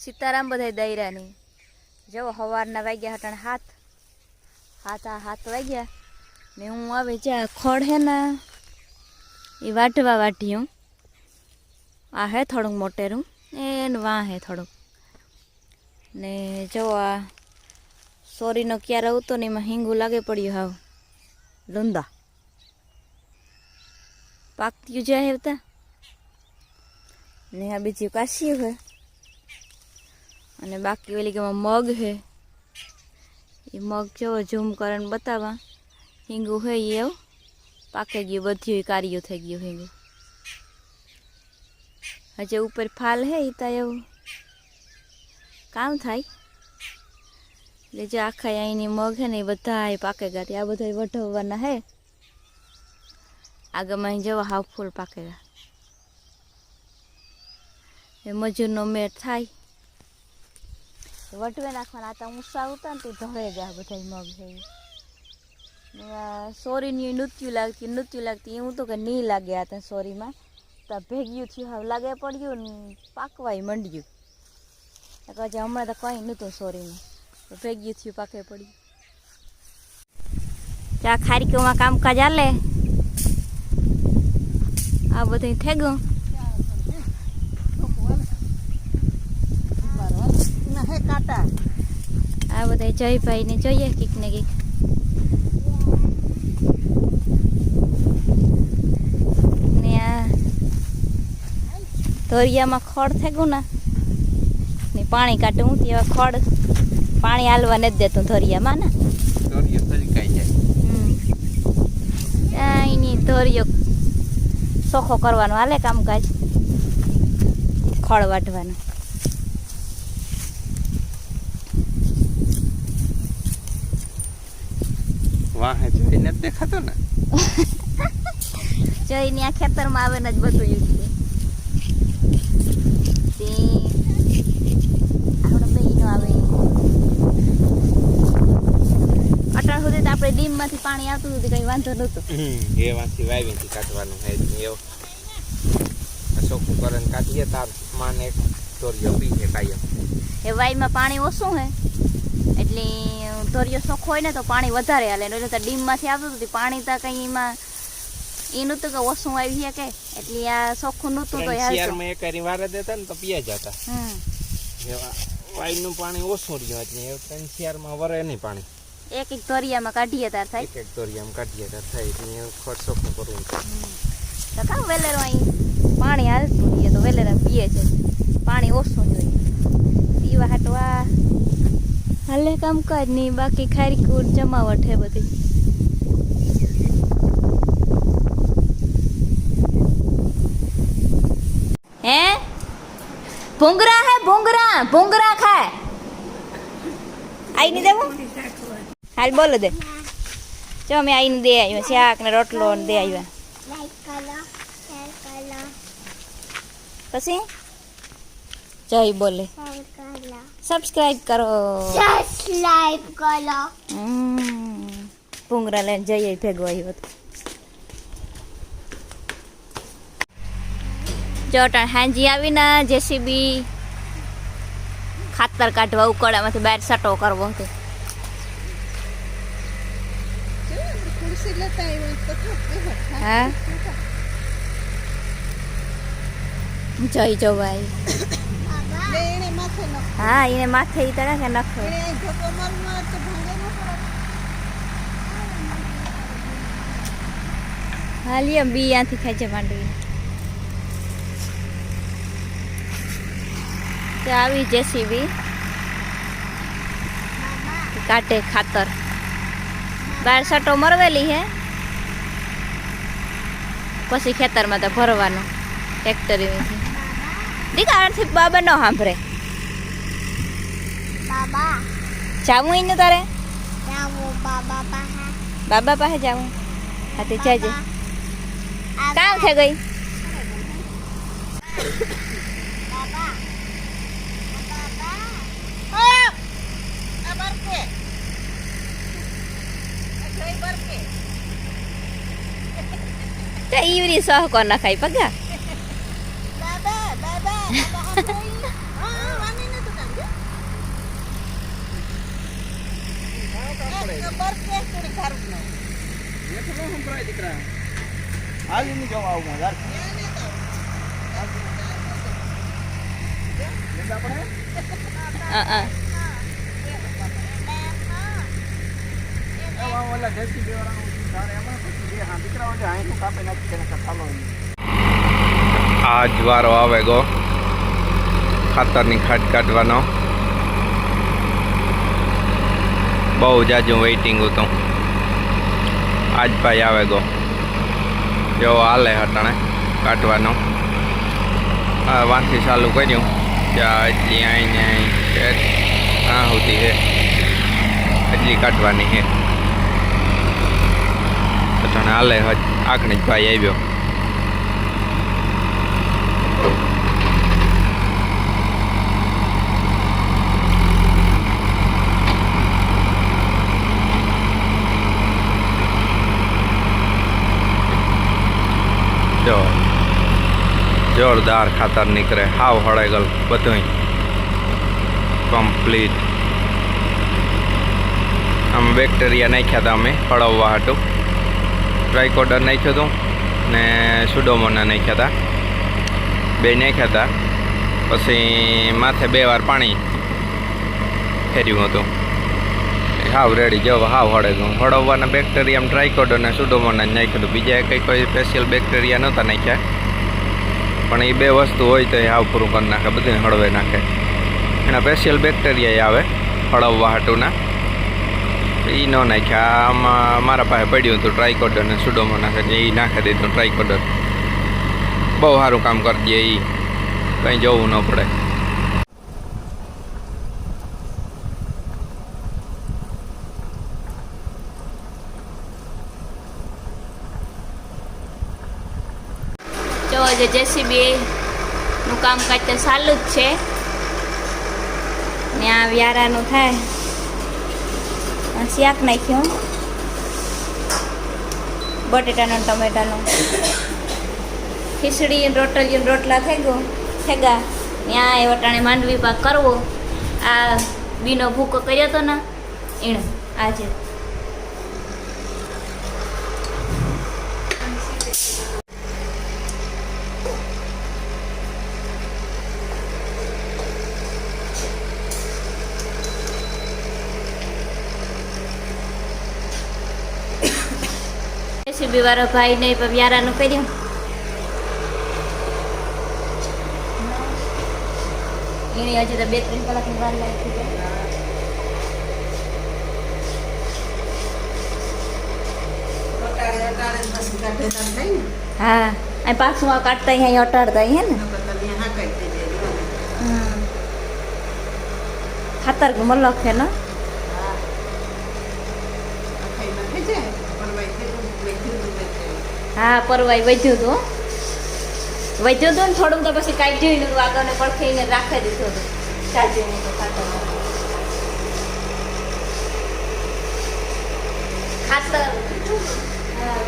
સીતારામ બધા દૈરાની જો સવારના વાગ્યા હટાણ હાથ હાથ, આ હાથ વાગ્યા ને હું આવે જા ખડ હે ને, એ વાટવા વાટ્યું આ હે થોડુંક મોટેરું ને વાં હે થોડુંક. ને જો આ સોરીનો ક્યારે આવતો ને એમાં હિંગું લાગે પડ્યું હાવ. લુંદા પાકતી જાય હેવતા ને આ બીજું કાશી હે. અને બાકી ઓલી કે મગ હે એ મગ જો ઝૂમ કરીને બતાવવા. હિંગું હે એવું. પાકે ગયું, બધું કાર્યો થઈ ગયું હિંગું. હજે ઉપર ફાલ હે એ તો એવું. કામ થાય. એટલે જે આખા અહીંની મગ હે ને એ બધા પાકે ત્યાં આ બધા વઢવવાના હે. આગળમાં અહીં જવા હાવ ફૂલ પાકેગા એ મજૂરનો મેળ થાય. વટવે નાખવાના આ તો ઊંસા આવતા ને તે ધોળે ગયા બધા મગ છે સોરીની નૃત્યુ લાગતી નૃત્યુ લાગતી. એવું તો કે નહીં લાગે આ ત્યાં સોરીમાં. તો ભેગ્યું થયું, હવે લાગે પડ્યું ને પાકવાય મંડ્યું. હજી હમણાં તો કંઈ નહોતું સોરીમાં. ભેગ્યું થયું, પાકે પડ્યું. ચા ખારીકોમાં કામકાજ હાલે? આ બધું થઈ ગયું ના હે કાટા આ બધા જયભાઈને જોઈએ કીક ને કીક ને આ ધોરિયામાં ખડ થઈ ગયું ને પાણી કાઢું તેવા ખડ પાણી હાલવા નથી દેતું ધોરિયામાં ને ધોરિયો સોખો કરવાનો હાલે કામકાજ ખડ વાટવાનું વાહે જોઈને જ દેખાતો ને? જોઈને આ ખેતરમાં આવે ને જ બધું તે આપણે આપણે ડીમમાંથી પાણી આવતું હતું કંઈ વાંધો નતો એ વાંથી વાવીથી કાઢવાનું હે એવો. ચોખ્ખું કરીને કાઢીએ તાર માને એક પી છે કાયમ એ વાઈમાં પાણી ઓછું હે. એટલે ધોરિયો હોય ને તો પાણી વધારે હાલે. એટલે તો ડીમમાંથી આવતું હતું પાણી તો કંઈ એમાં એ નહોતું કે ઓછું આવી શકે. એટલે આ સોખું નહોતું તો હાલતું. એક વાર વારે દેતા ને તો પીયા જતા. વાયુનું પાણી ઓછું રહ્યું એટલે ત્રણ શિયાળમાં વરે નહીં પાણી. એક એક ધોરિયામાં કાઢીએ તાર થાય. એક એક દોરીયામાં કાઢીએ તાર થાય એટલે ખોટ ચોખ્ખું કરવું તો કામ વેલેરો અહીં પાણી હાલતું રહીએ તો વેલેરા પીએ છે. પાણી ઓછું જોઈએ. પીવા હાટવા હાલે કામ કર નહીં બાકી ખારી કૂડ જમાવટ હે બધી હે ભૂંગરા હે ભૂંગરા ભૂંગરા ખાય આઈ નહીં દેવું હાલ બોલો દે જો અમે આઈને દે આવ્યા શાક ને રોટલો ને દે આવ્યા પછી જય બોલે સબસ્ક્રાઇબ કરો. સબસ્ક્રાઇબ કરો. પુંગરા લઈને જઈએ ભેગો આવ્યો હતો જોટણ હાંજી આવીને જેસીબી ખાતર કાઢવા ઉકળામાંથી બહાર સટો કરવો હતો જય જો ભાઈ લે એને માથે ન હા એને માથે ઈ તળે કે નખો એને બી બી ત્યાંથી ખેંચે માંડવી. તો આવી જેસીબી કાટે ખાતર. બાર સટો મરવેલી હે. પછી ખેતરમાં તો ભરવાનું ટ્રેક્ટરીથી દીકા આર્થિક બાબા ન સાંભળે. બાબા. જાવું એને તારે? બાબા પાસે. બાબા પાસે જાવું? હા તે જાજે. કામ છે ગઈ? તો ઈવરી સહ કોણ નખાય પગા બાબા બાબા બાબા હા હા વાની ને તો ખબર થોડી ખારું ન એટલો સંભળાય દીકરા. હાલી ની જવા આવું યાર આ જ વારો આવે ગો. ખાતરની ખાટ કાઢવાનો. બહુ જાજુ વેઇટિંગ હતું આજ ભાઈ આવે ગો. જો હાલે હટાણે કાઢવાનો. હા વાંથી ચાલુ કર્યું. ત્યાં એટલી આઈને હા સુધી છે. એટલી કાઢવાની છે. હટાણે હાલે આખણી ભાઈ આવ્યો જો જોરદાર ખાતર નીકળે. હાવ હળેગલ બધું કમ્પ્લીટ આમ બેક્ટેરિયા નાખ્યા હતા અમે, હળવવા હતું ટ્રાયકોડર નાખ્યું હતું ને સુડોમોના નાખ્યા હતા બે નાખ્યા હતા પછી માથે બે વાર પાણી ફેર્યું હતું. હાવ રેડી જો, હાવ હળે ગયું હળવવાના બેક્ટેરિયા ટ્રાયકોડર ને સુડોમોના નાખ્યું હતું બીજા કંઈ કોઈ સ્પેશિયલ બેક્ટેરિયા નહોતા નાખ્યા. પણ એ બે વસ્તુ હોય તો એ હાવ પૂરું કરી નાખે બધું હળવે નાખે. એના સ્પેશિયલ બેક્ટેરિયા આવે, હળવવા હાટુના. એ ન નાખ્યા આમાં મારા પાસે પડ્યું હતું ટ્રાયકોડર અને સુડોમો નાખે એ નાખી દીધું ટ્રાયકોડર બહુ સારું કામ કરી દે એ કંઈ જવું ન પડે. જો જેસીબીનું કામકાજ તો ચાલુ જ છે. ને આ વ્યારાનું થાય. શાક નાખ્યું બટેટાનું, ટમેટાનું. ખીચડી રોટલી રોટલા થઈ ગયો. થેગા ત્યાં એ વટાણે માંડવી પાક કરવો. આ બીનો ભૂકો કર્યો હતો ને એણે આજે. જેસીબી વાળો ભાઈ ને વ્યારાનું કર્યું એની હજી તો બે ત્રણ કલાકની વાર લાગી છે. હા પાછું આ કાઢતા અહીંયા અટાડતા હે ને. ખાતર મલક છે ને હા આખાઈ નાખે છે પણ ભાઈ થેલું મેથીનું મેથીનું હા પરવાય વધ્યું હતું. વધ્યું હતું ને થોડુંક તો પછી કાંઈ ને આગળ ને પડખીને રાખી દીધું હતું. સાચી નહીં તો ખાતર ખાતર. હા,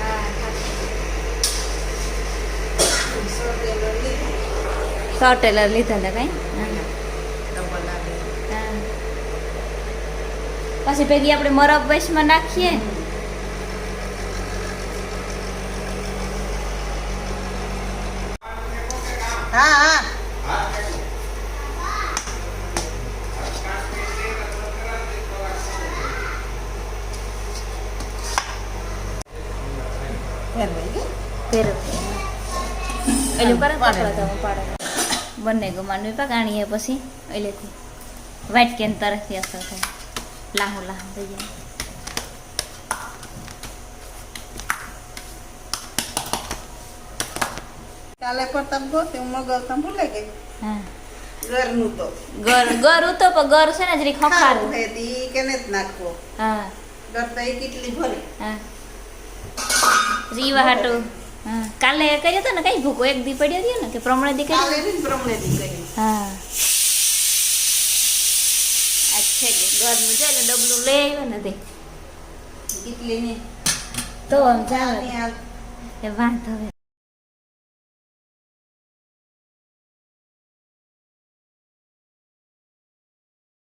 હા, ખાતર. સો ટેલર લીધું. સો ટેલર લીધા હતા કઈ? પછી ભેગી આપણે મરબ વૈશમાં નાખીએ. હા હા. બંને ગુમાનવી પકાણીએ પછી. એટલે વાઇટ કેન તરફથી અસર થાય. લાહુ લાહુ થઈ જાય કાલે પ્રતાપ ગોતે હું મગાવતા ભૂલે ગઈ હા ઘરનું તો ગર ગર ઉતો પણ ગર છે ને જરી ખખારું હે તે કેને જ નાખવો હા ઘર તો એ કેટલી ભરે હા રીવા હાટુ કાલે કર્યો હતો ને કઈ ભૂકો એક દી પડ્યો રહ્યો ને કે પ્રમણે દી કર્યો કાલે પ્રમાણે દી હા છે ઘરનું છે એટલે ડબલું લઈ આવ્યો ને તે કેટલી ને? તો આમ આ વાંધો